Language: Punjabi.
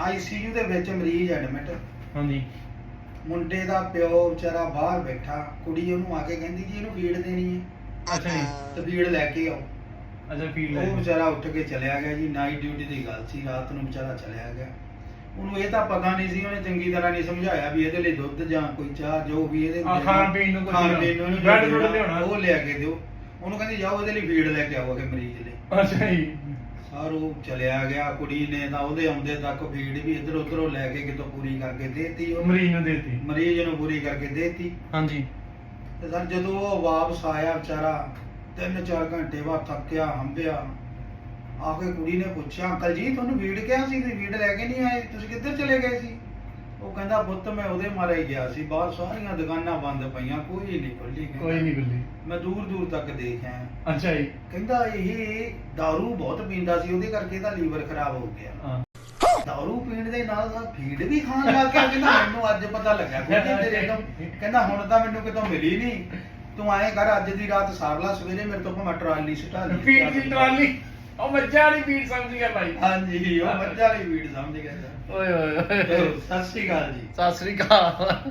ਆਈਸੀਯੂ ਦੇ ਵਿੱਚ ਮਰੀਜ਼ ਐਡਮਿਟ ਹਾਂਜੀ। ਮੁੰਡੇ ਦਾ ਪਿਓ ਵਿਚਾਰਾ ਬਾਹਰ ਬੈਠਾ ਕੁੜੀ ਉਹਨੂੰ ਆ ਕੇ ਕਹਿੰਦੀ ਜੀ ਇਹਨੂੰ ਫੀਡ ਦੇਣੀ ਹੈ। ਅੱਛਾ ਜੀ। ਤੇ ਫੀਡ ਲੈ ਕੇ ਆਓ। ਅੱਛਾ ਉਹ ਲੈ ਵਿਚਾਰਾ ਉੱਠ ਕੇ ਚਲਿਆ ਗਿਆ ਜੀ ਨਾਈਟ ਡਿਊਟੀ ਦੀ ਗੱਲ ਸੀ ਰਾਤ ਨੂੰ ਵਿਚਾਰਾ ਚਲਿਆ ਗਿਆ। ਉਹਨੂੰ ਇਹ ਤਾਂ ਪਤਾ ਨਹੀਂ ਸੀ ਉਹਨੇ ਚੰਗੀ ਤਰ੍ਹਾਂ ਨਹੀਂ ਸਮਝਾਇਆ ਵੀ ਇਹਦੇ ਲਈ ਦੁੱਧ ਜਾਂ ਕੋਈ ਚਾਹ ਜੋ ਵੀ ਇਹਦੇ ਆ, ਖਾਣ ਪੀਣ ਨੂੰ ਕੁਝ ਖਾਣ। ਪੀਣ ਨੂੰ ਇਹਨੂੰ ਬ੍ਰੈਡ ਲਿਆਉਣਾ। ਉਹ ਲਿਆ ਕੇ ਦਿਓ। ਉਹਨੂੰ ਕਹਿੰਦੀ ਜਾਓ ਇਹਦੇ ਲਈ ਫੀਡ ਲੈ ਕੇ ਆਓ ਅਗੇ ਮਰੀਜ਼ ਲਈ। ਅੱਛਾ ਜੀ। ਸਰ ਉਹ ਚਲਿਆ ਗਿਆ ਕੁੜੀ ਨੇ ਤਾਂ ਉਹਦੇ ਆਉਂਦੇ ਤੱਕ ਫੀਡ ਵੀ ਇੱਧਰ ਉੱਧਰੋਂ ਲੈ ਕੇ ਕਿਤੋਂ ਪੂਰੀ ਕਰਕੇ ਦੇਤੀ ਉਹ ਮਰੀਜ਼ ਨੂੰ ਦੇਤੀ। ਮਰੀਜ਼ ਨੂੰ ਪੂਰੀ ਕਰਕੇ ਦੇਤੀ। ਹਾਂਜੀ। ਤੇ ਸਰ ਜਦੋਂ ਉਹ ਵਾਪਸ ਆਇਆ ਵਿਚਾਰਾ ਤਿੰਨ ਚਾਰ ਘੰਟੇ ਬਾਅਦ ਥੱਕਿਆ ਹੰਬਿਆ ਆ ਕੇ ਕੁੜੀ ਨੇ ਪੁੱਛਿਆ ਅੰਕਲ ਜੀ ਤੁਹਾਨੂੰ ਵੀੜ ਕਿਹਾ ਸੀ? ਤੁਸੀਂ ਵੀੜ ਲੈ ਕੇ ਨਹੀਂ ਆਏ? ਤੁਸੀਂ ਕਿੱਧਰ ਚਲੇ ਗਏ ਸੀ? ਉਹ ਕਹਿੰਦਾ ਪੁੱਤ ਮੈਂ ਉਹਦੇ ਮਾਰੇ ਹੀ ਗਿਆ ਸੀ। ਬਾਹਰ ਸਾਰੀਆਂ ਦੁਕਾਨਾਂ ਬੰਦ ਪਈਆਂ ਕੋਈ ਨਹੀਂ ਖੁੱਲੀ ਕਹਿੰਦਾ। ਕੋਈ ਨਹੀਂ ਗੁੱਲੀ ਮੈਂ ਦੂਰ ਦੂਰ ਤੱਕ ਦੇਖ ਆਇਆ ਅੱਛਾ ਜੀ। ਕਹਿੰਦਾ ਇਹ दारू ਬਹੁਤ ਪੀਂਦਾ ਸੀ ਉਹਦੇ ਕਰਕੇ ਇਹਦਾ ਲੀਵਰ ਖਰਾਬ ਹੋ ਗਿਆ। ਹਾਂ। ਦਾਰੂ ਪੀਣ ਦੇ ਨਾਲ ਨਾਲ ਫੀਡ ਵੀ ਖਾਣ ਲੱਗ ਗਿਆ। ਕਹਿੰਦਾ ਮੈਨੂੰ ਅੱਜ ਪਤਾ ਲੱਗਾ ਕੋਈ ਤੇਰੇ ਤੋਂ। ਕਹਿੰਦਾ ਹੁਣ ਤਾਂ ਮੈਨੂੰ ਕਿਤੋਂ ਮਿਲੀ ਨਹੀਂ। ਤੂੰ ਆਏ ਕਰ ਅੱਜ ਦੀ ਰਾਤ ਸਾਰ ਲਾ ਸਵੇਰੇ ਮੇਰੇ ਤੋਂ ਭਾਵੇਂ ਟਰਾਲੀ ਸਟਾ ਲਈ। ਫੀਡ ਦੀ ਟਰਾਲੀ। ਉਹ ਮੱਝਾਂ ਵਾਲੀ ਫੀਡ ਸਮਝ ਗਿਆ ਭਾਈ। ਹਾਂਜੀ ਉਹ ਮੱਝਾਂ ਵਾਲੀ ਫੀਡ ਸਮਝ ਗਿਆ। ਓਏ ਓਏ ਸਤਿ ਸ਼੍ਰੀ ਅਕਾਲ ਜੀ। ਸਤਿ ਸ੍ਰੀ ਅਕਾਲ।